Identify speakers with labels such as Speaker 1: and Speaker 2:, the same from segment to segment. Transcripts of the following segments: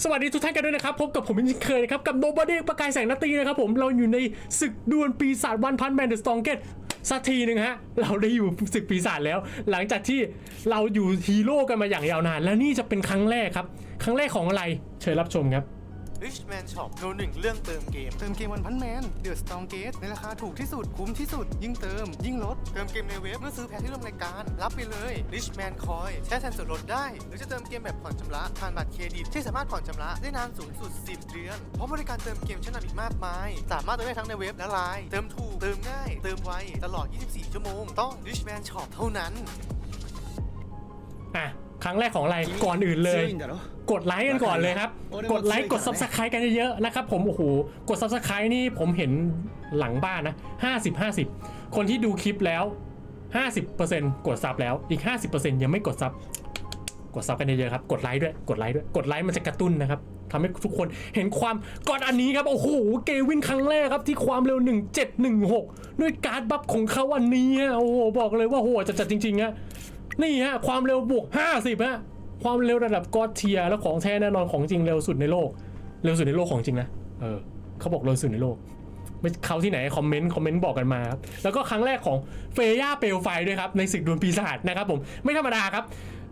Speaker 1: สวัสดีทุกท่านกันด้วยนะครับ พบกับผมเช่นเคยนะครับ กับโนบอดี้ประกายแสงนาตีนะครับผมเราอยู่ในศึกดวลปีศาจวันพันแมนเดอะสตองเกตสักทีหนึ่งฮะ เราได้อยู่ศึกปีศาจแล้ว หลังจากที่เราอยู่ฮีโร่กันมาอย่างยาวนาน และนี่จะเป็นครั้งแรกครับ ครั้งแรกของอะไร เชิญรับชมครับ
Speaker 2: Richman Shop โนหนึ่งเรื่องเติมเกม
Speaker 3: เติมเกมวันพันแมนเดือดสตองเกตในราคาถูกที่สุดคุ้มที่สุด ยิ่งเติม ยิ่งลด
Speaker 2: เติมเกมในเว็บเมื่อซื้อแพ็คที่ร่วมรายการ รับไปเลย Richman Coin ใช้แทนส่วนลดได้ หรือจะเติมเกมแบบผ่อนชำระผ่านบัตรเครดิตที่สามารถผ่อนชำระได้นานสูงสุด 10 เดือนพร้อมบริการเติมเกมชั้นนำอีกมากมาย สามารถเติมได้ทั้งในเว็บและไลน์เติมถูกเติมง่าย เติมไวตลอด 24 ชั่วโมง ต้อง Richman Shop เท่านั้น
Speaker 1: อะ ครั้งแรกของอะไรก่อนอื่นเลย กดไลค์กันก่อนเลยครับ กดไลค์กด subscribe กันเยอะๆนะครับผมโอ้โหกด subscribe นี่ผมเห็นหลังบ้านนะ50 50 คนที่ดูคลิปแล้ว 50%กดซับแล้วอีก 50%ยังไม่กดซับกดซับกันเยอะๆครับกดไลค์ด้วยกดไลค์ด้วยกดไลค์มันจะกระตุ้นนะครับทำให้ทุกคนเห็นความก่อนอันนี้ครับ โอ้โห เกวินครั้งแรกครับที่ความเร็ว 1716 ด้วยการ์ดบัฟของเขาอันนี้ฮะโอ้โห บอกเลยว่าโหจะจัดจริงๆฮะ นี่ฮะความเร็วบวก 50ฮะความเร็วระดับกอดเทียแล้วของแท้แน่นอนของจริงเร็วสุดในโลก เร็วสุดในโลกของจริงนะเออเขาบอกเร็วสุดในโลกไม่เขาที่ไหนคอมเมนต์คอมเมนต์บอกกันมาครับแล้วก็ครั้งแรกของเฟย่าเปลวไฟด้วยครับในศึกดวลปีศาจนะครับผมไม่ธรรมดาครับ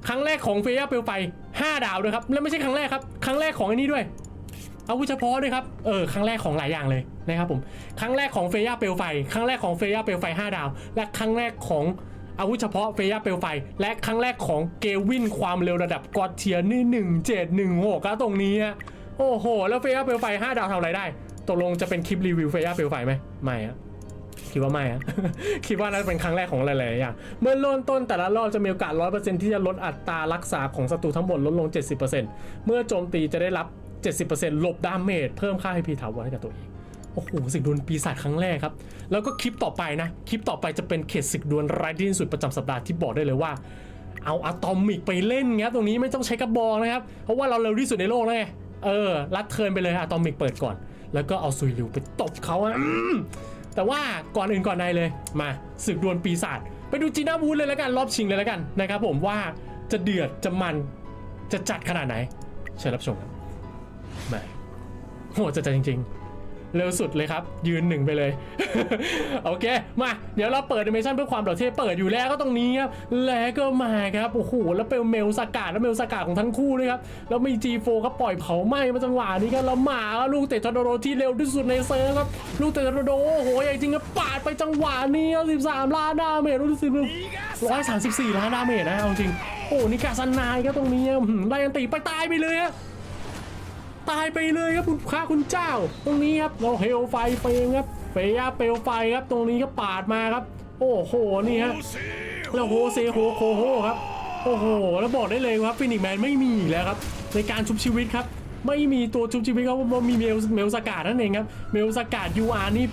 Speaker 1: ครั้งแรกของเฟย่าเปลวไฟ 5 ดาวด้วยครับและไม่ใช่ครั้งแรกครับ ครั้งแรกของอันนี้ด้วยอาวุธเฉพาะด้วยครับ เออ ครั้งแรกของหลายอย่างเลยนะครับผม ครั้งแรกของเฟย่าเปลวไฟ ครั้งแรกของเฟย่าเปลวไฟ 5 ดาว และครั้งแรกของ อาวุธเฉพาะเฟย่าเปลวไฟ และครั้งแรกของเกวินความเร็วระดับกอดเทียนี่หนึ่งเจ็ดหนึ่งหกตรงนี้ฮะโอ้โห แล้วเฟย่าเปลวไฟ5ดาวทำอะไรได้ตกลงจะเป็นคลิปรีวิวเฟย่าเปลวไฟไหมไม่อะคิดว่าไม่อะคิดว่าน่าจะเป็นครั้งแรกของหลายๆอย่าง เมื่อเริ่มต้นแต่ละรอบจะมีโอกาส 100%ที่จะลดอัตรารักษาของศัตรูทั้งหมดลดลง 70%เมื่อโจมตีจะได้รับ 70%หลบดาเมจเพิ่มค่าให้พีถาวรให้กับตัวเอง โอ้โหศึกดวลปีศาจครั้งแรกครับ แล้วก็คลิปต่อไปนะ คลิปต่อไปจะเป็นเขตศึกดวลรายที่สุดประจำสัปดาห์ที่บอกได้เลยว่า เอาอะตอมิกไปเล่นครับตรงนี้ไม่ต้องใช้กระบองนะครับ เพราะว่าเราเร็วที่สุดในโลกแล้วไงเออรัดเทินไปเลยอะตอมิกเปิดก่อน แล้วก็เอาซุยลิวไปตบเขาอะแต่ว่าก่อนอื่นก่อนใดเลยมาศึกดวลปีศาจไปดูจีน่าวูดเลยแล้วกันรอบชิงเลยแล้วกันนะครับผมว่าจะเดือดจะมันจะจัดขนาดไหนเชิญรับชมครับมาโหจะจัดจริง ๆ เร็วสุดเลยครับ ยืนหนึ่งไปเลย โอเค มา เดี๋ยวเราเปิด a ิเมชันเพื่อความโดดเท่เปิดอยู่แล้วก็ตรงนี้ครับแล้วก็มาครับโอ้โหแล้วเป็นเมลสกาดแล้วเมลสกาดของทั้งคู่ด้วยครับแล้วมี G4 ก็ปล่อยเผาไหม้มาจังหวะนี้ครับแล้วมาลูกเตะทอร์นาโดที่เร็วที่สุดในเซิร์ฟครับลูกเตะทอร์นาโดโอ้โหใหญ่จริงครับปาดไปจังหวะนี้ครับ13 ล้านดาเมจรู้สึกร้อยสามสิบสี่ล้านดาเมจนะเอาจริงโอ้นี่กาซันนายครับตรงนี้ไล่ยันตีไปตายไปเลยอะ ตายไปเลยครับคุณพระคุณเจ้า ตรงนี้ครับเราเฮลไฟเฟรมครับเฟย่าเปลวไฟครับ ตรงนี้ก็ปาดมาครับ โอ้โหนี่ฮะแล้วโฮเซโฮโคโฮครับโอ้โหแล้วบอกได้เลยครับฟินิกแมนไม่มีแล้วครับในการชุบชีวิตครับ ไม่มีตัวชุบชีวิตครับเพราะมีเมลเมลสกาดนั่นเองครับเมลสกาดยูอาร์นี่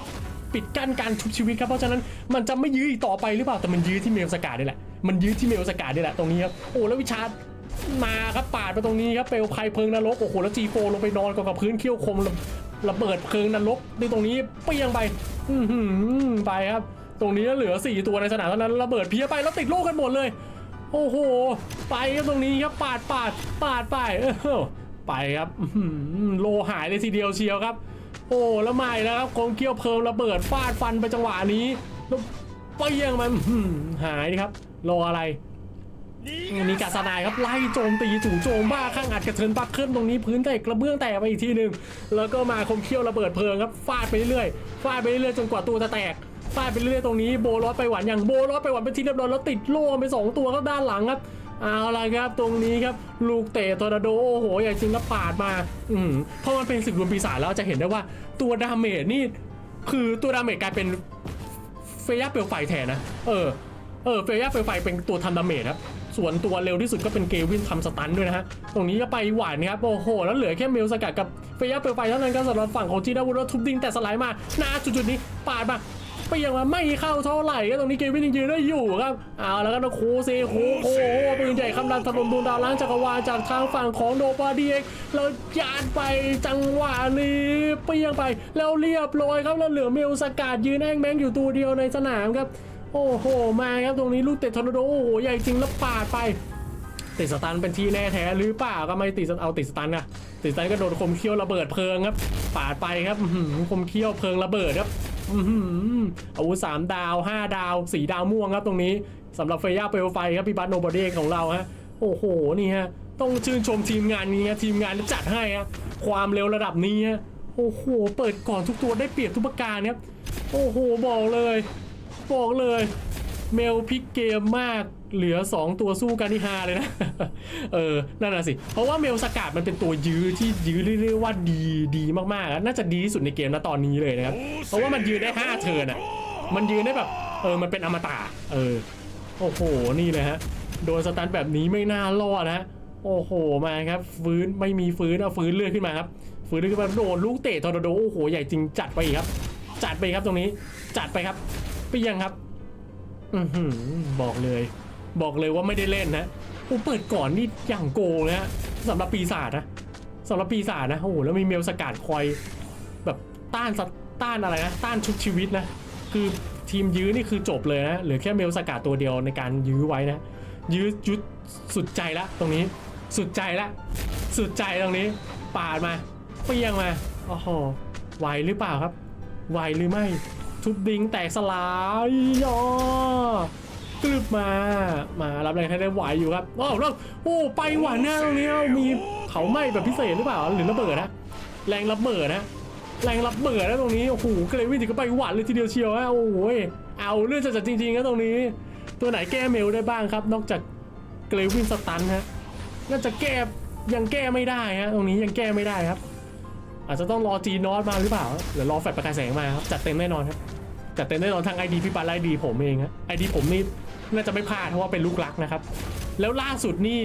Speaker 1: ปิดกั้นการชุบชีวิตครับเพราะฉะนั้นมันจะไม่ยื้ออีกต่อไปหรือเปล่าแต่มันยื้อที่เมลสกาดนี่แหละมันยื้อที่เมลสกาดนี่แหละตรงนี้ครับโอ้แล้ววิชา มาครับปาดไปตรงนี้ครับเปลวไฟเพลิงนรกโอ้โหแล้วจีโฟลงไปนอนกับพื้นเขี้ยวคมระระเบิดเพลิงนรกในตรงนี้เปียงไป อืไปครับ ตรงนี้เหลือ 4 ตัวในสนามเท่านั้นระเบิดเพี้ยไปแล้วติดโลกกันหมดเลย โอ้โห ไปครับตรงนี้ครับปาดปาดปาดไปไปครับโลหายเลยทีเดียวเชียวครับ โอ้แล้วไม่แล้วครับคงเกี้ยวเพลิงระเบิดฟาดฟันไปจังหวะนี้แล้วเปรี้ยงมันหายดิครับรออะไร มีกาสนายครับไล่โจมตีจู่โจมบ้าข้างอัดกระเทินปักขึ้นตรงนี้พื้นแตกกระเบื้องแตกไปอีกทีหนึ่งแล้วก็มาคมเขี้ยวระเบิดเพลิงครับฟาดไปเรื่อยฟาดไปเรื่อยจนกว่าตัวจะแตกฟาดไปเรื่อยตรงนี้โบลอสไปหวานอย่างโบลอสไปหวานเป็นทีเรียบร้อยแล้วติดโล่ไปสองตัวก็ด้านหลังครับเอาละครับตรงนี้ครับลูกเตะทอร์นาโดโอ้โหใหญ่จริงแล้วปาดมา อืมเพราะมันเป็นศึกรวมปีศาจแล้วจะเห็นได้ว่าตัวดาเมจนี่คือตัวดาเมจกลายเป็นเฟย่าเปลวไฟแทนนะ เออ เออเฟย่าเปลวไฟเป็นตัวทำดาเมจครับ ส่วนตัวเร็วที่สุดก็เป็นเกวินทำสตันด้วยนะฮะ ตรงนี้ก็ไปหวานนะครับ โอ้โห แล้วเหลือแค่เมลสกัดกับเฟย่าเปลไฟเท่านั้นก็สำหรับฝั่งของจีนาวูดแล้วทุบดิ้งแต่สไลด์มาหน้าจุดๆนี้ปาดมาไปยังมาไม่เข้าเท่าไหร่ก็ตรงนี้เกวินยังยืนได้อยู่ครับเอาแล้วก็โคเซโคโคปืนใหญ่คำรันถล่มดวงดาวล้างจักรวาลจากทางฝั่งของโนบาดีเอ็กแล้วยานไปจังหวะนี้เปรี้ยงไปแล้วเรียบร้อยครับแล้วเหลือเมลสกัดยืนแองแมงอยู่ตัวเดียวในสนามครับ โอ้โห มาครับตรงนี้ลูกเตะทอร์นาโดโอ้โหใหญ่จริงแล้วปาดไปติดสตันเป็นที่แน่แท้หรือเปล่าก็ไม่ติดเอาติดสตันอะติดสตันก็โดนคมเขี้ยวระเบิดเพลิงครับปาดไปครับคมเขี้ยวเพลิงระเบิดครับอื้อหือาวุธสามดาวห้าดาวสีดาวม่วงครับตรงนี้สำหรับเฟย่าเปลวไฟครับพี่บัตโนบอดี้ของเราฮะโอ้โหนี่ฮะต้องชื่นชมทีมงานนี้ฮะทีมงานจัดให้ฮะความเร็วระดับนี้ฮะโอ้โห เปิดก่อนทุกตัวได้เปรียบทุกประการครับโอ้โหบอกเลย บอกเลย เมลพลิกเกมมากเหลือ 2 ตัวสู้กันที่ฮาเลยนะ เออ นั่นน่ะสิ เพราะว่าเมลสกัดมันเป็นตัวยื้อที่ยื้อเรียกว่าดีดีมากๆอะน่าจะดีที่สุดในเกมนะตอนนี้เลยนะครับ เพราะว่ามันยืนได้ 5 เทิร์นอะ มันยืนได้แบบ เออ มันเป็นอมตะ เออ โอ้โห นี่เลยฮะ โดนสตันแบบนี้ไม่น่ารอดนะโอ้โห มาครับ ฟื้น ไม่มีฟื้น เอาฟื้นเลือดขึ้นมาครับ ฟื้นเลือดขึ้นมาโดนลูกเตะทอร์นาโด โอ้โห ใหญ่จริงจัดไปอีกครับ จัดไปครับตรงนี้ จัดไปครับ เปียงครับ อือหือบอกเลย บอกเลยว่าไม่ได้เล่นนะโอ้เปิดก่อนนี่อย่างโกงนะฮะสำหรับปีศาจนะสำหรับปีศาจนะโอ้โหแล้วมีเมลสกัดคอย แบบต้านสต้านอะไรนะ ต้านชุบชีวิตนะ คือทีมยื้อนี่คือจบเลยนะเหลือแค่เมลสกัดตัวเดียวในการยื้อไว้นะ ยื้อยุดสุดใจละตรงนี้ สุดใจละสุดใจตรงนี้ปาดมาเปียงมาโอ้โหไหวหรือเปล่าครับไหวหรือไม่ ทุบดิงแตกสลายยอกลึบมา มารับแรงให้ได้ไหวอยู่ครับโอ้แล้วโอ้ไปหวานแน่ตรงนี้มีเผาไหม้แบบพิเศษหรือเปล่าหรือระเบิดนะแรงระเบิดนะแรงรับเบิดนะตรงนี้โอ้โหเกรวินถึงก็ไปหวานเลยทีเดียวเชียวฮะโอ้โหเอาเรื่องจัดจริงๆนะตรงนี้ ตัวไหนแก้เมลได้บ้างครับ นอกจากเกรวินสตันฮะน่าจะแก้ยังแก้ไม่ได้ฮะตรงนี้ยังแก้ไม่ได้ครับ อาจจะต้องรอจีนอสมาหรือเปล่าหรือรอแฟลชประกายแสงมาครับจัดเต็มแน่นอนครับจัดเต็มแน่นอนทางไอดีพี่ปาไลดีผมเองฮะไอดีผมนี่น่าจะไม่พลาดเพราะว่าเป็นลูกรักนะครับ แล้วล่าสุดนี่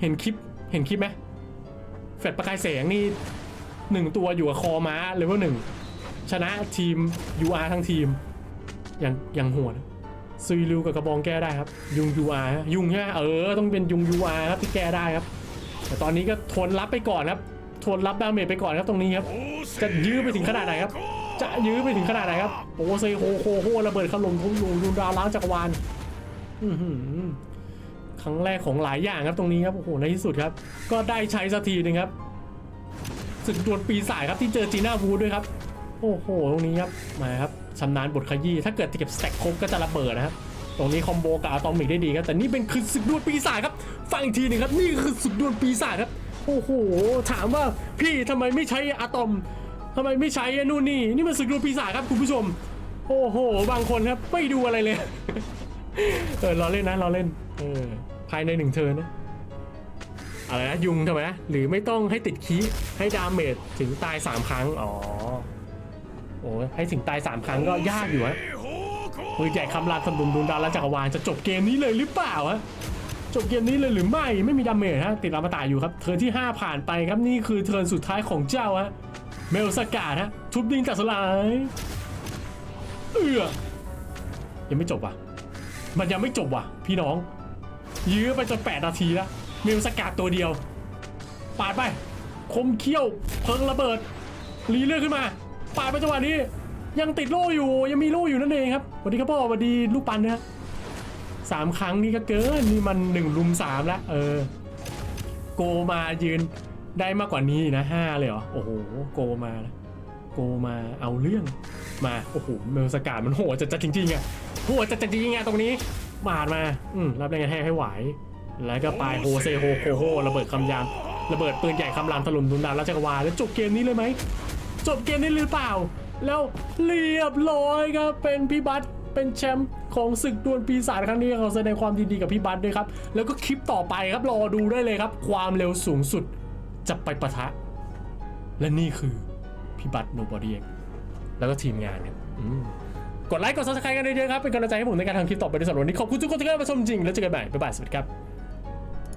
Speaker 1: เห็นคลิปเห็นคลิปไหมแฟลชประกายแสงนี่หนึ่งตัวอยู่กับคอม้าเลเวลหนึ่งชนะทีม UR ทั้งทีมอย่างอย่างโหดซุยริวกับกระบองแก้ได้ครับ ยุง UR ยุงใช่ไหมเออต้องเป็นยุง UR ครับที่แก้ได้ครับ แต่ตอนนี้ก็ทนรับไปก่อนครับ ทนรับดาเมจไปก่อนครับตรงนี้ครับ จะยื้อไปถึงขนาดไหนครับ จะยื้อไปถึงขนาดไหนครับโอ้เซโฮโคโฮระเบิดขลุ่มทุ่งลุงยุนดาวล้างจักรวาลครั้งแรกของหลายอย่างครับตรงนี้ครับโอ้โหในที่สุดครับ ก็ได้ใช้สักทีหนึงครับศึกดวลปีศาจครับที่เจอจีน่าวูดด้วยครับ โอ้โหตรงนี้ครับมาครับชำนาญบทขยี้ถ้าเกิดเก็บสแต็กครบก็จะระเบิดนะครับตรงนี้คอมโบกับอะตอมิกได้ดีครับแต่นี่เป็นคือศึกดวลปีศาจครับฟังอีกทีหนึ่งครับนี่คือศึกดวลปีศาจครับ โอ้โห ถามว่าพี่ทำไมไม่ใช้อะตอมทำไมไม่ใช้นู่นนี่ นี่มันศึกดวลปีศาจครับคุณผู้ชม โอ้โห บางคนครับไม่ดูอะไรเลย เออรอเล่นนะรอเล่น เออ ภายในหนึ่งเทิร์นนะ อะไรนะยุงทำไมนะหรือไม่ต้องให้ติดคีให้ดาเมจถึงตาย3ครั้ง อ๋อ โอ้ยให้ถึงตาย3ครั้งก็ยากอยู่ฮะปืนใหญ่คำรามสมดุลดวงดาและจักรวาลจะจบเกมนี้เลยหรือเปล่าฮะ จบเกมนี้เลยหรือไม่ไม่มีดาเมจฮะติดอมตะอยู่ครับเทิร์นที่ 5 ผ่านไปครับนี่คือเทิร์นสุดท้ายของเจ้าฮะเมลสกาดฮะทุบดิงตัดสลายเอือยังไม่จบว่ะ มันยังไม่จบว่ะ พี่น้อง ยื้อไปจน8นาทีแล้วมิวสกัดตัวเดียวปาดไป คมเขี้ยวเพิงระเบิดรีเลือดขึ้นมาปาดไปจังหวะนี้ ยังติดโล่อยู่ยังมีโล่อยู่นั่นเองครับสวัสดีครับพ่อสวัสดีลูกปันนะฮะ สามครั้งนี่ก็เกินนี่มันหนึ่งลุมสามแล้วเออ โกมายืนได้มากกว่านี้นะห้าเลยเหรอโอ้โหโกมานะโกมาเอาเรื่องมาโอ้โหเมลสกาดมันโหดจะจะจริงๆอะโหดจะจะจริงๆอะตรงนี้บาดมาอืมรับแรงกระแทกให้ไหว แล้วก็ปลายโฮเซโฮโคโฮระเบิดคำยามระเบิดปืนใหญ่คำรามถล่มดุนดาราชกวาลแล้วจบเกมนี้เลยไหมจบเกมนี้หรือเปล่า แล้วเรียบร้อยครับเป็นพี่บัต เป็นแชมป์ของศึกดวลปีศาจครั้งนี้ขอแสดงความยินดีกับพี่บัตด้วยครับ แล้วก็คลิปต่อไปครับรอดูได้เลยครับ ความเร็วสูงสุดจะไปปะทะ และนี่คือพี่บัตโนบอดี้แล้วก็ทีมงานครับอืมกดไลค์กดซับสไครต์กันเยอะๆครับเป็นกำลังใจให้ผมในการทำคลิปต่อไปในสัปดาห์นนี้ขอบคุณทุกคนที่เข้ามาชมจริงแล้วเจอกันใหม่บ๊ายบายสวัสดีครับ